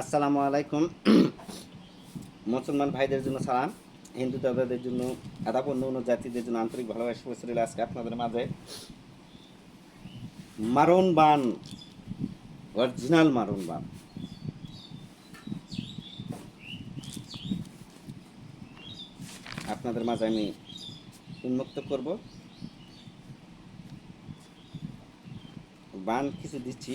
আসসালামু আলাইকুম। মুসলমান ভাইদের জন্য সালাম, হিন্দু দাদাদের জন্য আদাব অন্য অন্য জাতিদের জন্য আন্তরিক ভালোবাসা বসে আজকে আপনাদের মাঝে। মারণ বান, অরিজিনাল মারণ বান। আপনাদের মাঝে আমি উন্মুক্ত করব। বান কিছু দিচ্ছি।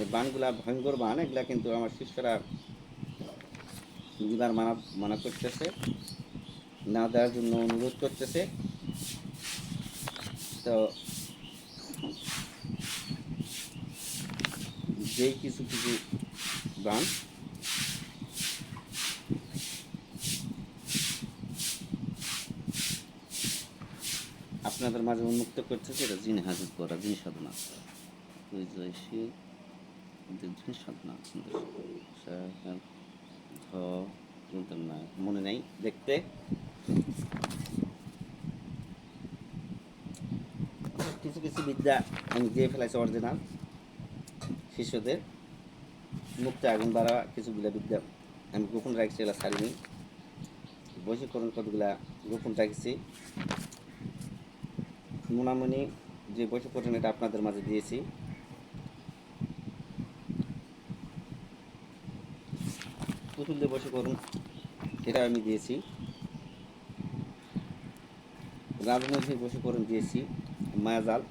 এই বানগুলা ভয়ঙ্কর বান, এগুলা কিন্তু আমার শিষ্যরা দিবার মানা মানা করতেছে। না দেওয়ার জন্য অনুরোধ করতেছে। তো যেই কিছু কিছু বান, আপনাদের মাঝে উন্মুক্ত করতেছে, এটা জিন হাজির করা জিনিস সাধনা ওই জয়সী জিনিস সাধনা ধ না, মনে নাই, দেখতে। কিছু কিছু বিদ্যা আমি দিয়ে ফেলাইছি অরিজিনাল শিষ্যদের মুক্তে আগুন বাড়া, কিছুগুলা বিদ্যা আমি গোপন রাখছি, এগুলা ছাড়িনি। বৈশীকরণ কতগুলা গোপন রাখছি। মোনামনি যে বৈশীকরণ, এটা আপনাদের মাঝে দিয়েছি। পুতুল দিয়ে বসে করুন। এটা আমি দিয়েছি। রাজনৈতিক বসে করুন দিয়েছি মায়াজাল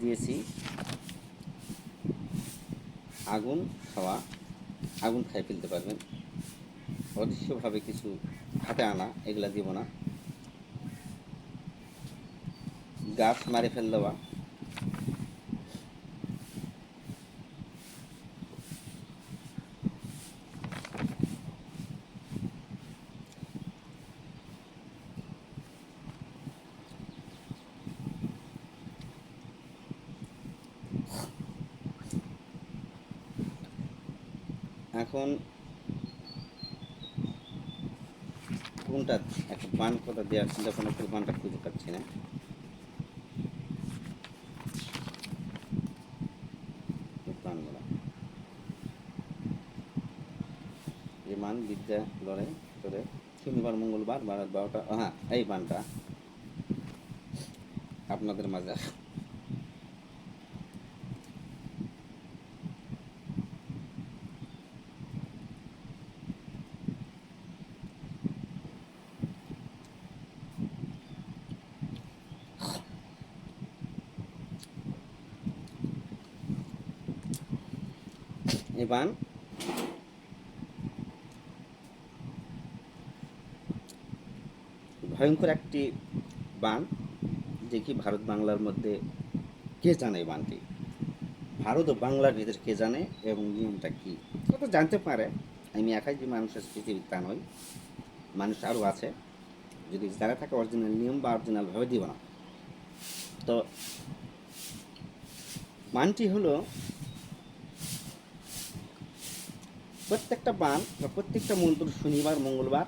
দিয়েছি আগুন খাওয়া। আগুন খাই ফেলতে পারবেন। অদৃশ্যভাবে কিছু হাতে আনা, এগুলা দিব না। গাছ মারে ফেল দেওয়া। এখন কোনটা একটা বান কথা দেওয়ার চিন্তা কোনো একটু বানটা খুঁজে পাচ্ছি না। মান বিদ্যা লড়াই করে। শনিবার, মঙ্গলবার বারো বারোটা হ্যাঁ এই বানটা। আপনাদের মাঝে। এই বান ভয়ঙ্কর একটি বান। দেখি ভারত বাংলার মধ্যে কে জানে এই বানটি? ভারত ও বাংলার ভিতরে কে জানে এবং নিয়মটা কি? তো জানতে পারে। আমি একাই যে মানুষের পৃথিবী তা নয় মানুষ আরও আছে। যদি যারা থাকে অরিজিনাল নিয়ম বা অরিজিনালভাবে দিব না। তো মানটি হলো প্রত্যেকটা বান বা প্রত্যেকটা মন্ত্র শনিবার, মঙ্গলবার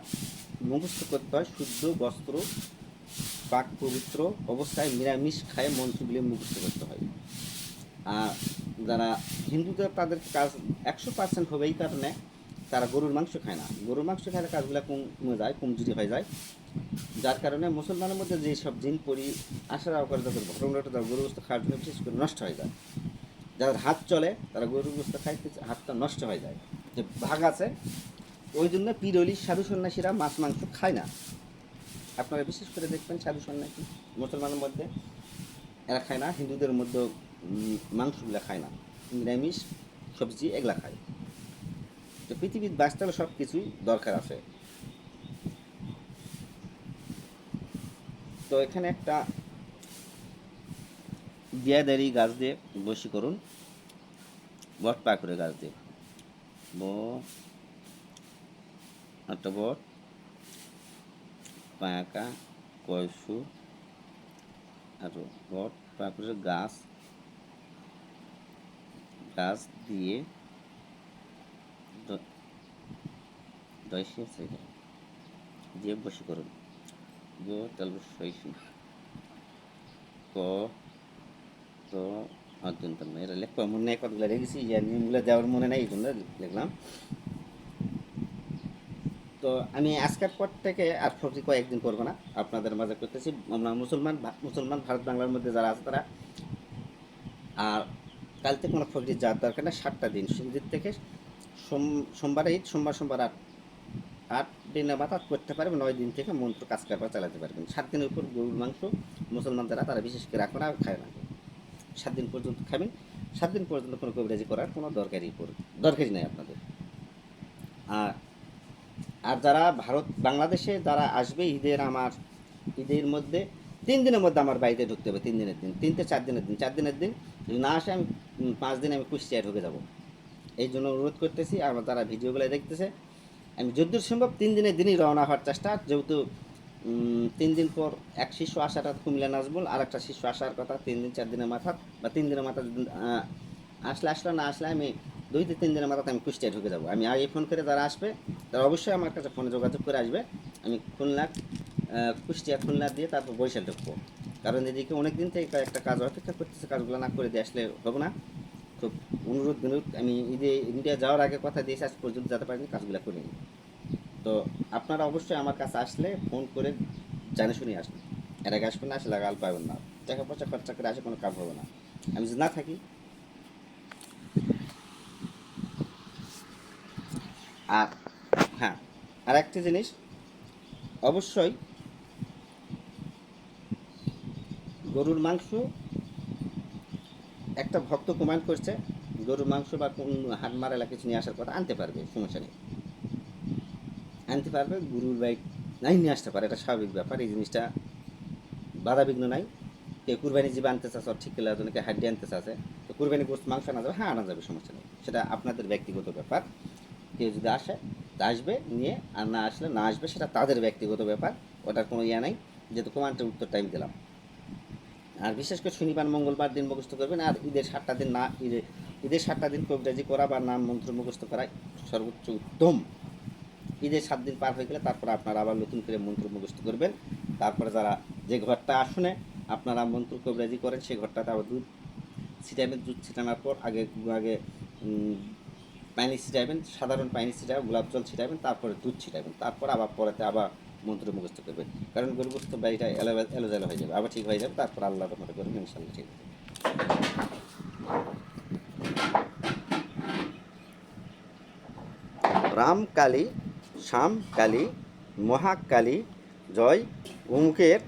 মুখস্থ করতে হয় শুদ্ধ, বস্ত্র পাক পবিত্র অবস্থায় নিরামিষ খায় মন্ত্রগুলি মুখস্থ করতে হয়। আর যারা হিন্দুদের তাদের কাজ একশো পার্সেন্ট হবে এই কারণে তারা গরুর মাংস খায় না। গরুর মাংস খাইলে কাজগুলো কম কমে যায়, কমজুরি হয়ে যায়। যার কারণে মুসলমানের মধ্যে যে সব জিন পরি আশা করে তাদের ঘটনাটা তার গরু বস্তু খাওয়ার জন্য বিশেষ করে নষ্ট হয়ে যায়। যাদের হাত চলে, তারা গরুর বস্তু খায় হাতটা নষ্ট হয়ে যায়। যে ভাগ আছে, ওই জন্য পিরলি সাধু সন্ন্যাসীরা মাছ মাংস খায় না। আপনারা বিশেষ করে দেখবেন সাধু সন্ন্যাসী মুসলমানের মধ্যে, এরা খায় না, হিন্দুদের মধ্যে মাংসগুলা খায় না। নিরামিষ সবজি এগুলা খায়। তো পৃথিবীর বাঁচতে সব কিছুই দরকার আছে। তো এখানে একটা বিয়াদারি গাছ দিয়ে বসি করুন, বট পাকুড়ে গাছ দিয়ে। ব বট পায়াকা কয়সু আর বট পাকুড়ের গাছ গাছ দিয়ে দশে। দিয়ে বশীকরণ গ তালব শৈশী ক তো মনে নেই কতগুলো রেখেছি দেওয়ার মনে নেই লিখলাম তো আমি আজকের পর থেকে আর ফকরি কয়েকদিন করব না আপনাদের মাঝে করতেছি আমরা মুসলমান মুসলমান ভারত বাংলার মধ্যে যারা আছে তারা আর কাল থেকে কোনো ফকরি যাওয়ার দরকার না সাতটা দিন সুদিন থেকে সোম সোমবারে ঈদ সোমবার সোমবার আট আট দিনে বাতাত করতে পারবেন নয় দিন থেকে মন্ত্র কাজ কারবার চালাতে পারবেন সাত দিনের উপর গরুর মাংস মুসলমান যারা তারা বিশেষ করে রাখবে না খায় না সাত দিন পর্যন্ত খাবেন। সাত দিন পর্যন্ত কোনো কবিরাজি করার কোনো দরকারই দরকারই নেই আপনাদের। আর আর যারা ভারত, বাংলাদেশে যারা আসবে ঈদের আমার, ঈদের মধ্যে, তিন দিনের মধ্যে আমার বাড়িতে ঢুকতে হবে, তিন দিনের দিন, তিন থেকে চার দিনের দিন, চার দিনের দিন যদি না আসে আমি পাঁচ দিন আমি কুষ্টিয়ায় ঢুকে যাব। এই জন্য অনুরোধ করতেছি আর তারা ভিডিওগুলো দেখতেছে, আমি যদ্দূর সম্ভব তিন দিনের দিনই রওনা হওয়ার চেষ্টা, যেহেতু তিন দিন পর এক শিষ্য আসাটা কুমিল্লা নাজবুল আর একটা শিষ্য আসার কথা তিন দিন, চার দিনের মাথা বা তিন দিনের মাথা আসলে আসলে না আসলে আমি দুই থেকে তিন দিনের মাথাতে আমি কুষ্টিয়া ঢুকে যাব। আমি আগে ফোন করে যারা আসবে, তারা অবশ্যই আমার কাছে ফোনে যোগাযোগ করে আসবে। আমি খুলনা কুষ্টিয়া, খুলনা দিয়ে তারপর বরিশাল ঢুকবো। কারণ এদিকে অনেক দিন থেকে একটা কাজ, অপেক্ষা করতেছে, কাজগুলো না করে দিয়ে আসলে হবে না। খুব অনুরোধ বিনোদ আমি ঈদে, ইন্ডিয়া যাওয়ার আগে কথা দিয়েছি, আজ পর্যন্ত যেতে পারিনি, কাজগুলো করিনি। তো আপনারা অবশ্যই আমার কাছে আসলে ফোন করে জানে শুনে আসবেন। এর আগে আসবেন না, আসলে লাগাল পাবেন না। টাকা পয়সা খরচা করে আসে কোনো কাজ হবে না। আমি যদি না থাকি। আর হ্যাঁ আর একটা জিনিস, অবশ্যই গরুর মাংস একটা ভক্ত কমান্ড করছে, গরুর মাংস বা কোন হাট মারালা কিছু নিয়ে আসার কথা আনতে পারবে, সমস্যা নেই। আনতে পারবে, গুরুর বাইক নাই, নিয়ে আসতে পারে, এটা স্বাভাবিক ব্যাপার, এই জিনিসটা বাধা বিঘ্ন নাই। কেউ কুরবানি জীব আনতে চাচ্ছে ঠিক করে অনেকে হাড্ডি আনতে চাচ্ছে, তো কুরবানি গোস্ত, মাংস আনা যাবে হ্যাঁ আনা যাবে, সমস্যা নেই। সেটা আপনাদের ব্যক্তিগত ব্যাপার। কেউ যদি আসে আসবে, নিয়ে আর না আসলে না আসবে, সেটা তাদের ব্যক্তিগত ব্যাপার, ওটার কোনো ইয়ে নাই। যেহেতু কমান্ডের উত্তর টাইম দিলাম। আর বিশেষ করে শনিবার, মঙ্গলবার দিন মুখস্থ করবেন, আর ঈদের সাতটা দিন না ঈদের ঈদের সাতটা দিন কবিরাজি করা বা নাম মন্ত্র মুখস্থ করা সর্বোচ্চ উত্তম। ঈদের সাত দিন পার হয়ে গেলে তারপরে আপনারা আবার নতুন করে মন্ত্র মুখস্থ করবেন। তারপরে যারা যে ঘরটা আসনে, আপনারা মন্ত্র কবিরাজি করেন, সেই ঘরটাতে আবার দুধ ছিটাবেন। দুধ ছিটানোর পর আগে আগে পানি ছিটাবেন, সাধারণ পানি ছিটাবেন, গোলাপ জল ছিটাবেন, তারপরে দুধ ছিটাবেন। তারপর আবার পরেতে আবার মন্ত্র মুখস্থ করবেন। কারণ গরুগ্রস্ত বাড়িটা এলো এলোজেলো হয়ে যাবে। আবার ঠিক হয়ে যাবে, তারপর আল্লাহ রহমতে করবেন ইনশাল্লাহ ঠিক হয়ে যাবে। রামকালী শ্যামকালী মহাকালী জয় অমুকের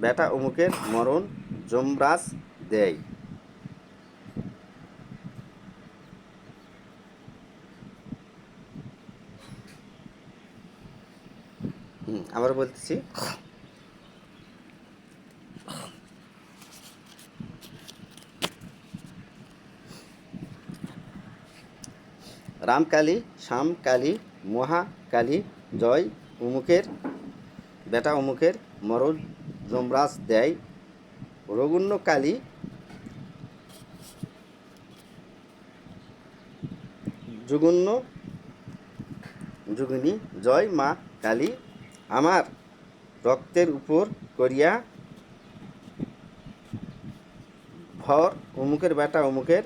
বেটা অমুকের মরণ যমরাজ দেয়। আবার বলতেছি। রামকালী শ্যামকালী মহাকালী জয় অমুকের বেটা অমুকের মরণ যমরাজ দেয়। রগুণ্য কালী যুগুণ্য যুগিনী জয় মা কালী, আমার রক্তের উপর করিয়া ভর অমুকের বেটা অমুকের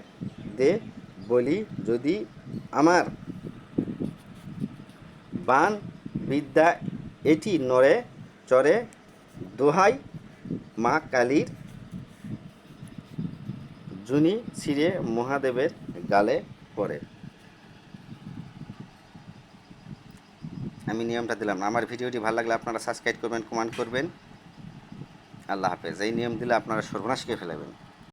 দে বলি যদি আমার বান, বিদ্যা, এটি নড়ে, চড়ে, দোহাই, মা কালীর জুনি ছিঁড়ে মহাদেবের গালে পড়ে। আমি নিয়মটা দিলাম আমার ভিডিওটি ভালো লাগলে আপনারা সাবস্ক্রাইব করবেন কমেন্ট করবেন। আল্লাহ হাফেজ। এই নিয়ম দিলে আপনারা সর্বনাশ খেয়ে ফেলাবেন।